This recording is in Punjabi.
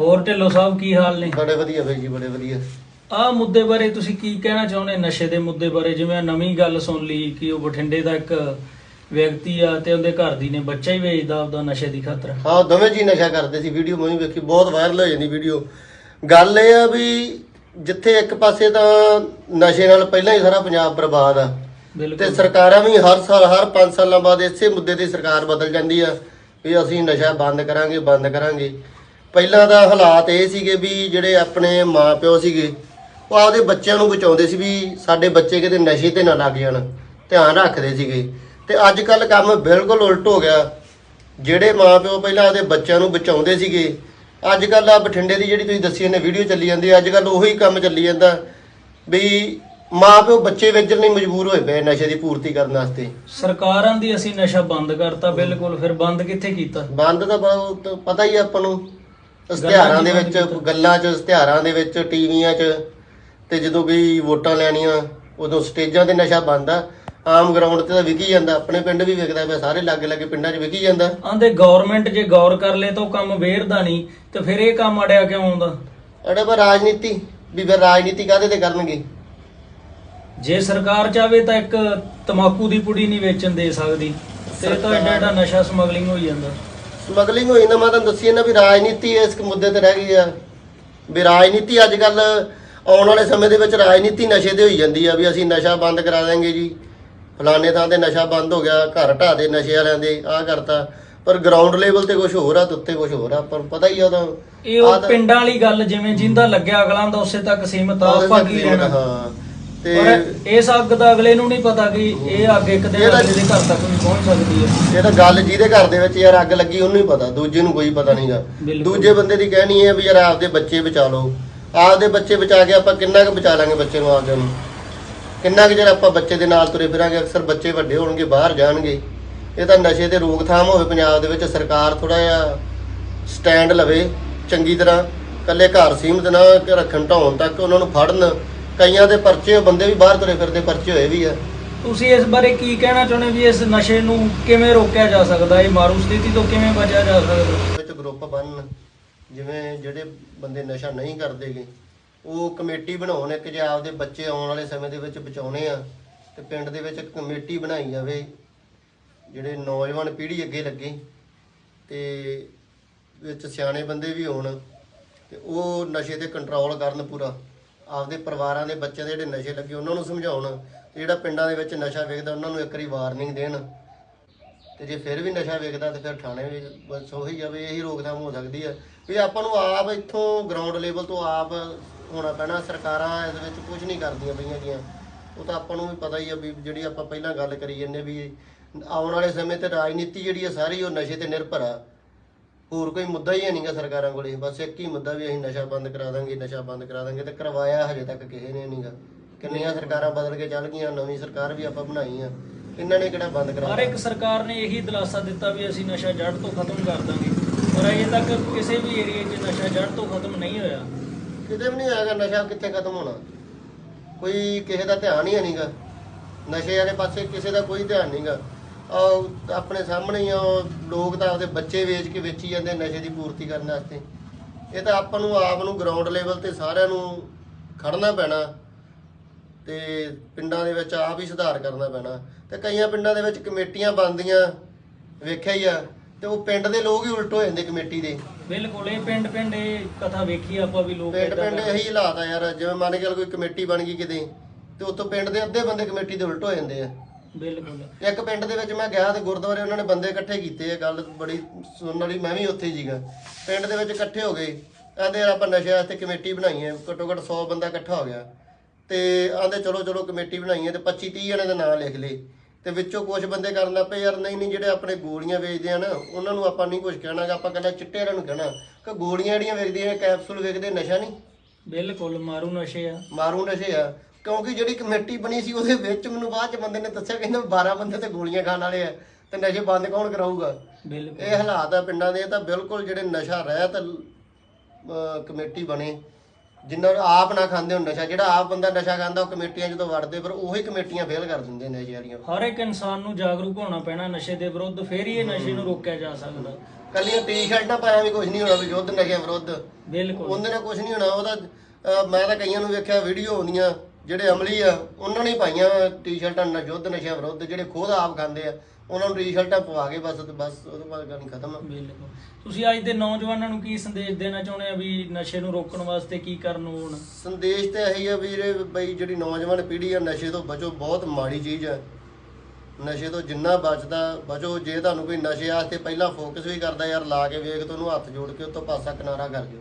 ਹੋਰ ਢਿੱਲੋਂ ਸਾਹਿਬ ਕੀ ਹਾਲ ਨੇ? ਬੜੇ ਵਧੀਆ ਬਾਈ ਜੀ ਬੜੇ ਵਧੀਆ। ਆਹ ਮੁੱਦੇ ਬਾਰੇ ਤੁਸੀਂ ਕੀ ਕਹਿਣਾ ਚਾਹੁੰਦੇ? ਨਸ਼ੇ ਦੇ ਮੁੱਦੇ ਬਾਰੇ ਜਿਵੇਂ ਆਹ ਨਵੀਂ ਗੱਲ ਸੁਣ ਲਈ ਕਿ ਉਹ ਬਠਿੰਡੇ ਦਾ ਇੱਕ ਵਿਅਕਤੀ ਆ ਤੇ ਉਹਦੇ ਘਰ ਦੀ ਨੇ ਬੱਚਾ ਹੀ ਵੇਚਦਾ ਉਹਦਾ ਨਸ਼ੇ ਦੀ ਖਾਤਰ। ਹਾਂ ਦੋਵੇਂ ਜੀ ਨਸ਼ਾ ਕਰਦੇ ਸੀ ਵੀਡੀਓ ਮੈਂ ਵੀ ਵੇਖੀ ਬਹੁਤ ਵਾਇਰਲ ਹੋ ਜਾਂਦੀ ਵੀਡੀਓ ਗੱਲ ਇਹ ਆ ਵੀ ਜਿੱਥੇ ਇੱਕ ਪਾਸੇ ਤਾਂ ਨਸ਼ੇ ਨਾਲ ਪਹਿਲਾਂ ਹੀ ਸਾਰਾ ਪੰਜਾਬ ਬਰਬਾਦ ਆ। ਤੇ ਬਿਲਕੁਲ। ਸਰਕਾਰਾਂ ਵੀ ਹਰ ਸਾਲ ਹਰ 5 ਸਾਲਾਂ ਬਾਅਦ ਇਸੇ ਮੁੱਦੇ ਤੇ ਸਰਕਾਰ ਬਦਲ ਜਾਂਦੀ ਆ ਵੀ ਅਸੀਂ ਨਸ਼ਾ ਬੰਦ ਕਰਾਂਗੇ ਬੰਦ ਕਰਾਂਗੇ। ਪਹਿਲਾਂ ਦਾ ਹਾਲਾਤ ਇਹ ਸੀਗੇ ਵੀ ਜਿਹੜੇ ਆਪਣੇ ਮਾਪਿਓ ਸੀਗੇ ਉਹ ਆਪਦੇ ਬੱਚਿਆਂ ਨੂੰ ਬਚਾਉਂਦੇ ਸੀ ਵੀ ਸਾਡੇ ਬੱਚੇ ਕਿਤੇ ਨਸ਼ੇ ਤੇ ਨਾ ਲੱਗ ਜਾਣ ਧਿਆਨ ਰੱਖਦੇ ਸੀਗੇ। ਤੇ ਅੱਜ ਕੱਲ ਕੰਮ ਬਿਲਕੁਲ ਉਲਟ ਹੋ ਗਿਆ। ਜਿਹੜੇ ਮਾਪਿਓ ਪਹਿਲਾਂ ਆਪਦੇ ਬੱਚਿਆਂ ਨੂੰ ਬਚਾਉਂਦੇ ਸੀਗੇ ਅੱਜ ਕੱਲ ਆ ਬਠਿੰਡੇ ਦੀ ਜਿਹੜੀ ਤੁਸੀਂ ਦੱਸੀ ਇਹਨੇ ਵੀਡੀਓ ਚੱਲੀ ਜਾਂਦੀ ਅੱਜ ਕੱਲ ਉਹੀ ਕੰਮ ਚੱਲੀ ਜਾਂਦਾ ਵੀ ਮਾਪਿਓ ਬੱਚੇ ਵੇਚਣ ਲਈ ਮਜਬੂਰ ਹੋਏ ਪਏ ਨਸ਼ੇ ਦੀ ਪੂਰਤੀ ਕਰਨ ਵਾਸਤੇ। ਸਰਕਾਰਾਂ ਦੀ ਅਸੀਂ ਨਸ਼ਾ ਬੰਦ ਕਰਤਾ ਬਿਲਕੁਲ ਫਿਰ ਬੰਦ ਕਿੱਥੇ ਕੀਤਾ? ਬੰਦ ਤਾਂ ਬਹੁਤ ਪਤਾ ਹੀ ਆ ਆਪਾਂ ਨੂੰ। ਇਸ਼ਤਿਹਾਰਾਂ ਦੇ ਵਿੱਚ ਗੱਲਾਂ 'ਚ ਇਸ਼ਤਿਹਾਰਾਂ ਦੇ ਵਿੱਚ ਟੀਵੀਆਂ 'ਚ ਤੇ ਜਦੋਂ ਵੀ ਵੋਟਾਂ ਲੈਣੀਆਂ ਉਦੋਂ ਸਟੇਜਾਂ ਤੇ ਨਸ਼ਾ ਬੰਦ ਆਮ ਗਰਾਊਂਡ ਤੇ ਤਾਂ ਵਿਕੀ ਜਾਂਦਾ ਆਪਣੇ ਪਿੰਡ ਵੀ ਵਿਕਦਾ ਪਿਆ ਸਾਰੇ ਲਾਗੇ ਲਾਗੇ ਪਿੰਡਾਂ 'ਚ ਵਿਕੀ ਜਾਂਦਾ। ਆਂਦੇ ਗਵਰਨਮੈਂਟ ਜੇ ਗੌਰ ਕਰ ਲੇ ਤਾਂ ਉਹ ਕੰਮ ਵੇਰਦਾ ਨਹੀਂ ਤੇ ਫਿਰ ਇਹ ਕੰਮ ਅੜਿਆ ਕਿਉਂ ਆਉਂਦਾ? ਅੜੇ ਪਰ ਰਾਜਨੀਤੀ ਵੀ ਫਿਰ ਰਾਜਨੀਤੀ ਕਾਹਦੇ ਤੇ ਕਰਨਗੇ? ਜੇ ਸਰਕਾਰ ਚਾਵੇ ਤਾਂ ਇੱਕ ਤਮਾਕੂ ਦੀ ਪੁੜੀ ਨਹੀਂ ਵੇਚਣ ਦੇ ਸਕਦੀ ਤੇ ਤਾਂ ਐਡਾ ਐਡਾ ਨਸ਼ਾ ਸਮਗਲਿੰਗ ਹੋਈ ਜਾਂਦਾ। ਸਮਗਲਿੰਗ ਹੋਈ ਨਾ ਮੈਂ ਤੁਹਾਨੂੰ ਦੱਸੀ ਨਾ ਵੀ ਰਾਜਨੀਤੀ ਇਸ ਮੁੱਦੇ ਤੇ ਰਹਿ ਗਈ ਆ। ਵੀ ਰਾਜਨੀਤੀ ਅੱਜ ਕੱਲ ਆਉਣ ਵਾਲੇ ਸਮੇਂ ਦੇ ਵਿੱਚ ਰਾਜਨੀਤੀ ਨਸ਼ੇ ਤੇ ਹੋਈ ਜਾਂਦੀ ਆ ਵੀ ਅਸੀਂ ਨਸ਼ਾ ਬੰਦ ਕਰਾ ਦਾਂਗੇ ਜੀ। ਫਲਾਣੇ ਥਾਂ ਤੇ ਨਸ਼ਾ ਬੰਦ ਹੋ ਗਿਆ ਘਰ ਢਾਹ ਦੇ ਨਸ਼ੇ ਵਾਲਿਆਂ ਦੇ ਆਹ ਕਰਤਾ। ਪਰ ਗਰਾਊਂਡ ਲੈਵਲ ਤੇ ਕੁਝ ਹੋਰ ਆ ਤੇ ਉੱਤੇ ਕੁਝ ਹੋਰ ਆ ਪਰ ਪਤਾ ਹੀ ਆ ਉਹਦਾ ਇਹ ਉਹ ਪਿੰਡਾਂ ਵਾਲੀ ਗੱਲ ਜਿਵੇਂ ਜਿੰਦਾ ਲੱਗਿਆ ਅਗਲਾਂ ਦਾ ਉਸੇ ਤੱਕ ਸੀਮਤ ਆ। ਕੀ ਲੈਣਾ ਹਾਂ। ਤੇ ਪਰ ਇਸ ਅੱਗ ਦਾ ਅਗਲੇ ਨੂੰ ਨਹੀਂ ਪਤਾ ਕਿ ਇਹ ਅੱਗ ਇੱਕ ਦਿਨ ਇਹਦਾ- ਅਗਲੇ ਦੇ ਘਰ ਤੱਕ ਵੀ ਪਹੁੰਚ ਸਕਦੀ ਹੈ। ਇਹ ਤਾਂ ਗੱਲ ਜਿਹਦੇ ਘਰ ਦੇ ਵਿੱਚ ਯਾਰ ਅੱਗ ਲੱਗੀ ਉਹਨੂੰ ਹੀ ਪਤਾ ਦੂਜੇ ਨੂੰ ਕੋਈ ਪਤਾ ਨਹੀਂਗਾ। ਬਿਲਕੁਲ। ਦੂਜੇ ਬੰਦੇ ਦੀ ਕਹਿਣੀ ਹੈ ਵੀ ਯਾਰ ਆਪਦੇ ਬੱਚੇ ਬਚਾ ਲਓ। ਆਪਦੇ ਬੱਚੇ ਬਚਾ ਕੇ ਆਪਾਂ ਕਿੰਨਾ ਕੁ ਬਚਾ ਲਾਂਗੇ ਬੱਚੇ ਨੂੰ ਆਪਦੇ ਨੂੰ? ਕਿੰਨਾ ਕੁ ਚਿਰ ਆਪਾਂ ਬੱਚੇ ਦੇ ਨਾਲ ਤੁਰੇ ਫਿਰਾਂਗੇ? ਅਕਸਰ ਬੱਚੇ ਵੱਡੇ ਹੋਣਗੇ ਬਾਹਰ ਜਾਣਗੇ। ਇਹ ਤਾਂ ਨਸ਼ੇ ਤੇ ਰੋਕਥਾਮ ਹੋਵੇ ਪੰਜਾਬ ਦੇ ਵਿੱਚ ਸਰਕਾਰ ਥੋੜਾ ਜਿਹਾ ਸਟੈਂਡ ਲਵੇ ਚੰਗੀ ਤਰ੍ਹਾਂ। ਕੱਲੇ ਘਰ ਸੀਮਤ ਨਾ ਰੱਖਣ ਢਾਉਣ ਤੱਕ ਉਹਨਾਂ ਨੂੰ ਫੜਨ। ਕਈਆਂ ਦੇ ਪਰਚੇ ਬੰਦੇ ਵੀ ਬਾਹਰ ਤੁਰੇ ਫਿਰਦੇ ਪਰਚੇ ਹੋਏ ਵੀ ਆ। ਤੁਸੀਂ ਇਸ ਬਾਰੇ ਕੀ ਕਹਿਣਾ ਚਾਹੁੰਦੇ ਵੀ ਇਸ ਨਸ਼ੇ ਨੂੰ ਕਿਵੇਂ ਰੋਕਿਆ ਜਾ ਸਕਦਾ? ਇਹ ਮਾਰੂ ਸਥਿਤੀ ਤੋਂ ਕਿਵੇਂ ਬਚਿਆ ਜਾ ਸਕਦਾ? ਵਿੱਚ ਗਰੁੱਪ ਬਣਨ ਜਿਵੇਂ ਜਿਹੜੇ ਬੰਦੇ ਨਸ਼ਾ ਨਹੀਂ ਕਰਦੇਗੇ ਉਹ ਕਮੇਟੀ ਬਣਾਉਣ ਇੱਕ ਜੇ ਆਪਦੇ ਬੱਚੇ ਆਉਣ ਵਾਲੇ ਸਮੇਂ ਦੇ ਵਿੱਚ ਬਚਾਉਣੇ ਆ ਤੇ ਪਿੰਡ ਦੇ ਵਿੱਚ ਇੱਕ ਕਮੇਟੀ ਬਣਾਈ ਜਾਵੇ ਜਿਹੜੇ ਨੌਜਵਾਨ ਪੀੜ੍ਹੀ ਅੱਗੇ ਲੱਗੇ ਤੇ ਵਿੱਚ ਸਿਆਣੇ ਬੰਦੇ ਵੀ ਹੋਣ ਤੇ ਉਹ ਨਸ਼ੇ ਤੇ ਕੰਟਰੋਲ ਕਰਨ ਪੂਰਾ। ਆਪਦੇ ਪਰਿਵਾਰਾਂ ਦੇ ਬੱਚਿਆਂ ਦੇ ਜਿਹੜੇ ਨਸ਼ੇ ਲੱਗੇ ਉਹਨਾਂ ਨੂੰ ਸਮਝਾਉਣ ਤੇ ਜਿਹੜਾ ਪਿੰਡਾਂ ਦੇ ਵਿੱਚ ਨਸ਼ਾ ਵੇਖਦਾ ਉਹਨਾਂ ਨੂੰ ਇੱਕ ਵਾਰੀ ਵਾਰਨਿੰਗ ਦੇਣ। ਤੇ ਜੇ ਫਿਰ ਵੀ ਨਸ਼ਾ ਵੇਖਦਾ ਤੇ ਫਿਰ ਥਾਣੇ ਵਿੱਚ ਬਸ ਉਹੀ ਆ ਵੀ ਇਹੀ ਰੋਕਥਾਮ ਹੋ ਸਕਦੀ ਹੈ ਵੀ ਆਪਾਂ ਨੂੰ ਆਪ ਇੱਥੋਂ ਗਰਾਊਂਡ ਲੈਵਲ ਤੋਂ ਆਪ ਹੋਣਾ ਪੈਣਾ, ਸਰਕਾਰਾਂ ਇਸ ਵਿੱਚ ਕੁਝ ਨਹੀਂ ਕਰਦੀਆਂ ਪਈਆਂ ਗੀਆਂ ਉਹ ਤਾਂ ਆਪਾਂ ਨੂੰ ਵੀ ਪਤਾ ਹੀ ਆ ਵੀ ਜਿਹੜੀ ਆਪਾਂ ਪਹਿਲਾਂ ਗੱਲ ਕਰੀ ਜੰਨੇ ਵੀ ਆਉਣ ਵਾਲੇ ਸਮੇਂ ਤੇ ਰਾਜਨੀਤੀ ਜਿਹੜੀ ਆ ਸਾਰੀ ਉਹ ਨਸ਼ੇ ਤੇ ਨਿਰਭਰ ਆ। ਹੋਰ ਕੋਈ ਮੁੱਦਾ ਹੀ ਨਹੀਂਗਾ ਸਰਕਾਰਾਂ ਕੋਲੇ। ਬਸ ਇੱਕ ਹੀ ਮੁੱਦਾ ਵੀ ਅਸੀਂ ਨਸ਼ਾ ਬੰਦ ਕਰਾ ਦਾਂਗੇ ਨਸ਼ਾ ਬੰਦ ਕਰਾ ਦਾਂਗੇ ਤੇ ਕਰਵਾਇਆ ਹਜੇ ਤੱਕ ਕਿਸੇ ਨੇ ਨਹੀਂਗਾ ਕਿੰਨੀਆਂ ਸਰਕਾਰਾਂ ਬਦਲ ਕੇ ਚੱਲ ਗਈਆਂ ਨਵੀਂ ਸਰਕਾਰ ਵੀ ਆਪਾਂ ਬਣਾਈ ਆ। ਇਹਨਾਂ ਨੇ ਕਿਹੜਾ ਬੰਦ ਕਰਾ ਹਰ ਇੱਕ ਸਰਕਾਰ ਨੇ ਇਹੀ ਦਿਲਾਸਾ ਦਿੱਤਾ ਵੀ ਅਸੀਂ ਨਸ਼ਾ ਜੜ ਤੋਂ ਖਤਮ ਕਰ ਦਾਂਗੇ। ਪਰ ਅਜੇ ਤੱਕ ਕਿਸੇ ਵੀ ਏਰੀਏ 'ਚ ਨਸ਼ਾ ਜੜ ਤੋਂ ਖਤਮ ਨਹੀਂ ਹੋਇਆ। ਕਿਤੇ ਵੀ ਨਹੀਂ ਆਏਗਾ ਨਸ਼ਾ ਕਿੱਥੇ ਖਤਮ ਹੋਣਾ? ਕੋਈ ਕਿਸੇ ਦਾ ਧਿਆਨ ਹੀ ਨਹੀਂਗਾ ਨਸ਼ੇ ਵਾਲੇ ਪਾਸੇ ਕਿਸੇ ਦਾ ਕੋਈ ਧਿਆਨ ਨਹੀਂਗਾ ਉਹ ਆਪਣੇ ਸਾਹਮਣੇ ਹੀ ਆ ਉਹ ਲੋਕ ਤਾਂ ਆਪਦੇ ਬੱਚੇ ਵੇਚ ਕੇ ਵੇਚੀ ਜਾਂਦੇ ਨਸ਼ੇ ਦੀ ਪੂਰਤੀ ਕਰਨ ਵਾਸਤੇ। ਇਹ ਤਾਂ ਆਪਾਂ ਨੂੰ ਆਪ ਨੂੰ ਗਰਾਊਂਡ ਲੈਵਲ ਤੇ ਸਾਰਿਆਂ ਨੂੰ ਖੜਨਾ ਪੈਣਾ ਤੇ ਪਿੰਡਾਂ ਦੇ ਵਿੱਚ ਆਪ ਹੀ ਸੁਧਾਰ ਕਰਨਾ ਪੈਣਾ। ਤੇ ਕਈਆਂ ਪਿੰਡਾਂ ਦੇ ਵਿੱਚ ਕਮੇਟੀਆਂ ਬਣਦੀਆਂ ਵੇਖਿਆ ਹੀ ਆ ਤੇ ਉਹ ਪਿੰਡ ਦੇ ਲੋਕ ਹੀ ਉਲਟ ਹੋ ਜਾਂਦੇ ਕਮੇਟੀ ਦੇ। ਬਿਲਕੁਲ ਇਹ ਪਿੰਡ ਪਿੰਡ ਇਹ ਕਥਾ ਵੇਖੀ ਆਪਾਂ ਵੀ ਲੋਕ ਪਿੰਡ ਪਿੰਡ। ਇਹੀ ਹਾਲਾਤ ਆ ਯਾਰ ਜਿਵੇਂ ਮੰਨ ਕੇ ਚੱਲ ਕੋਈ ਕਮੇਟੀ ਬਣ ਗਈ ਕਿਤੇ ਤੇ ਉੱਥੋਂ ਪਿੰਡ ਦੇ ਅੱਧੇ ਬੰਦੇ ਕਮੇਟੀ ਦੇ ਉਲਟ ਹੋ ਜਾਂਦੇ ਆ। ਬਿਲਕੁਲ। ਇੱਕ ਪਿੰਡ ਦੇ ਵਿੱਚ ਮੈਂ ਗਿਆ ਤੇ ਗੁਰਦੁਆਰੇ ਉਹਨਾਂ ਨੇ ਬੰਦੇ ਇਕੱਠੇ ਕੀਤੇ ਆ ਗੱਲ ਬੜੀ ਸੁਣਨ ਵਾਲੀ ਮੈਂ ਵੀ ਉੱਥੇ ਹੀ ਸੀਗਾ। ਪਿੰਡ ਦੇ ਵਿੱਚ ਇਕੱਠੇ ਹੋ ਗਏ। ਕਹਿੰਦੇ ਆਪਾਂ ਨਸ਼ੇ ਵਾਸਤੇ ਕਮੇਟੀ ਬਣਾਈ ਹੈ ਘੱਟੋ ਘੱਟ 100 ਬੰਦਾ ਇਕੱਠਾ ਹੋ ਗਿਆ। ਤੇ ਆਂਦੇ ਚਲੋ ਚਲੋ ਕਮੇਟੀ ਬਣਾਈ ਹੈ ਤੇ 25 30 ਜਣੇ ਦੇ ਨਾਂ ਲਿਖ ਲਏ। ਤੇ ਵਿੱਚੋਂ ਕੁਝ ਬੰਦੇ ਕਰਨ ਲੱਗ ਪਏ ਯਾਰ ਨਹੀਂ ਨਹੀਂ ਜਿਹੜੇ ਆਪਣੇ ਗੋਲੀਆਂ ਵੇਚਦੇ ਆ ਨਾ ਉਹਨਾਂ ਨੂੰ ਆਪਾਂ ਨਹੀਂ ਕੁਝ ਕਹਿਣਾਗਾ ਆਪਾਂ ਕਹਿੰਦਾ ਚਿੱਟੇ ਨੂੰ ਕਹਿਣਾ। ਕਿ ਗੋਲੀਆਂ ਜਿਹੜੀਆਂ ਵੇਚਦੀਆਂ ਕੈਪਸੂਲ ਵੇਚਦੇ ਨਸ਼ਾ ਨਹੀਂ? ਬਿਲਕੁਲ ਮਾਰੂ ਨਸ਼ੇ ਆ। ਮਾਰੂ ਨਸ਼ੇ ਆ। ਕਿਉਂਕਿ ਜਿਹੜੀ ਕਮੇਟੀ ਬਣੀ ਸੀ ਉਹਦੇ ਵਿੱਚ ਮੈਨੂੰ ਬਾਅਦ ਚ ਬੰਦੇ ਨੇ ਦੱਸਿਆ ਕਹਿੰਦਾ 12 ਬੰਦੇ ਤੇ ਗੋਲੀਆਂ ਖਾਣ ਵਾਲੇ ਆ ਤੇ ਨਸ਼ੇ ਬੰਦ ਕੌਣ ਕਰਾਊਗਾ? ਬਿਲਕੁਲ। ਇਹ ਹਾਲਾਤ ਆ ਪਿੰਡਾਂ ਦੇ ਇਹ ਤਾਂ ਬਿਲਕੁਲ ਜਿਹੜੇ ਨਸ਼ਾ ਰਹਿਤ ਅਹ, ਕਮੇਟੀ ਬਣੇ। ਜਿੰਨਾ ਆਪ ਨਾ ਖਾਂਦੇ ਹੋ ਨਸ਼ਾ ਜਿਹੜਾ ਆਪ ਬੰਦਾ ਨਸ਼ਾ ਖਾਂਦਾ ਉਹ ਕਮੇਟੀਆਂ ਜਦੋਂ ਵੜਦੇ ਫਿਰ ਉਹੀ ਕਮੇਟੀਆਂ ਫੇਲ ਕਰ ਦਿੰਦੇ ਨੇ ਵਾਲੀਆਂ ਹਰ ਇੱਕ ਇਨਸਾਨ ਨੂੰ ਜਾਗਰੂਕ ਹੋਣਾ ਪੈਣਾ ਨਸ਼ੇ ਦੇ ਵਿਰੁੱਧ ਫੇਰ ਹੀ ਇਹ ਨਸ਼ੇ ਨੂੰ ਰੋਕਿਆ ਜਾ ਸਕਦਾ। ਕੱਲੀਆਂ ਟੀ-ਸ਼ਰਟਾਂ ਪਾਇਆ ਵੀ ਕੁਝ ਨਹੀਂ ਹੋਣਾ ਵੀ ਯੁੱਧ ਨਸ਼ਿਆਂ ਵਿਰੁੱਧ। ਬਿਲਕੁਲ। ਉਹਦੇ ਨਾਲ ਕੁਝ ਨਹੀਂ ਹੋਣਾ ਉਹਦਾ ਅਹ, ਮੈਂ ਤਾਂ ਕਈਆਂ ਨੂੰ ਵੇਖਿਆ ਵੀਡੀਓ ਆਉਂਦੀਆਂ। ਜਿਹੜੇ ਅਮਲੀ ਆ ਉਹਨਾਂ ਨੇ ਪਾਈਆਂ ਟੀ-ਸ਼ਰਟਾਂ ਨਾਲ ਯੁੱਧ ਨਸ਼ਿਆਂ ਵਿਰੁੱਧ ਜਿਹੜੇ ਖੁਦ ਆਪ ਖਾਂਦੇ ਆ ਉਹਨਾਂ ਨੂੰ ਟੀ-ਸ਼ਰਟਾਂ ਪਵਾ ਕੇ ਬਸ ਬਸ ਉਹਦੇ ਬਾਅਦ ਗੱਲ ਖਤਮ ਆ। ਬਿਲਕੁਲ। ਤੁਸੀਂ ਅੱਜ ਦੇ ਨੌਜਵਾਨਾਂ ਨੂੰ ਕੀ ਸੰਦੇਸ਼ ਦੇਣਾ ਚਾਹੁੰਦੇ ਆ ਵੀ ਨਸ਼ੇ ਨੂੰ ਰੋਕਣ ਵਾਸਤੇ ਕੀ ਕਰਨ ਹੋਣ? ਸੰਦੇਸ਼ ਤੇ ਇਹੀ ਆ ਵੀਰੇ ਬਈ ਜਿਹੜੀ ਨੌਜਵਾਨ ਪੀੜ੍ਹੀ ਆ ਨਸ਼ੇ ਤੋਂ ਬਚੋ ਬਹੁਤ ਮਾੜੀ ਚੀਜ਼ ਆ। ਨਸ਼ੇ ਤੋਂ ਜਿੰਨਾ ਬਚਦਾ ਬਚੋ ਜੇ ਤੁਹਾਨੂੰ ਕੋਈ ਨਸ਼ੇ ਵਾਸਤੇ ਪਹਿਲਾਂ ਫੋਕਸ ਵੀ ਕਰਦਾ ਯਾਰ ਲਾ ਕੇ ਵੇਖ ਤੂੰ ਉਹਨੂੰ ਹੱਥ ਜੋੜ ਕੇ ਉਹ ਤੋਂ ਪਾਸਾ ਕਿਨਾਰਾ ਕਰ ਦਿਓ।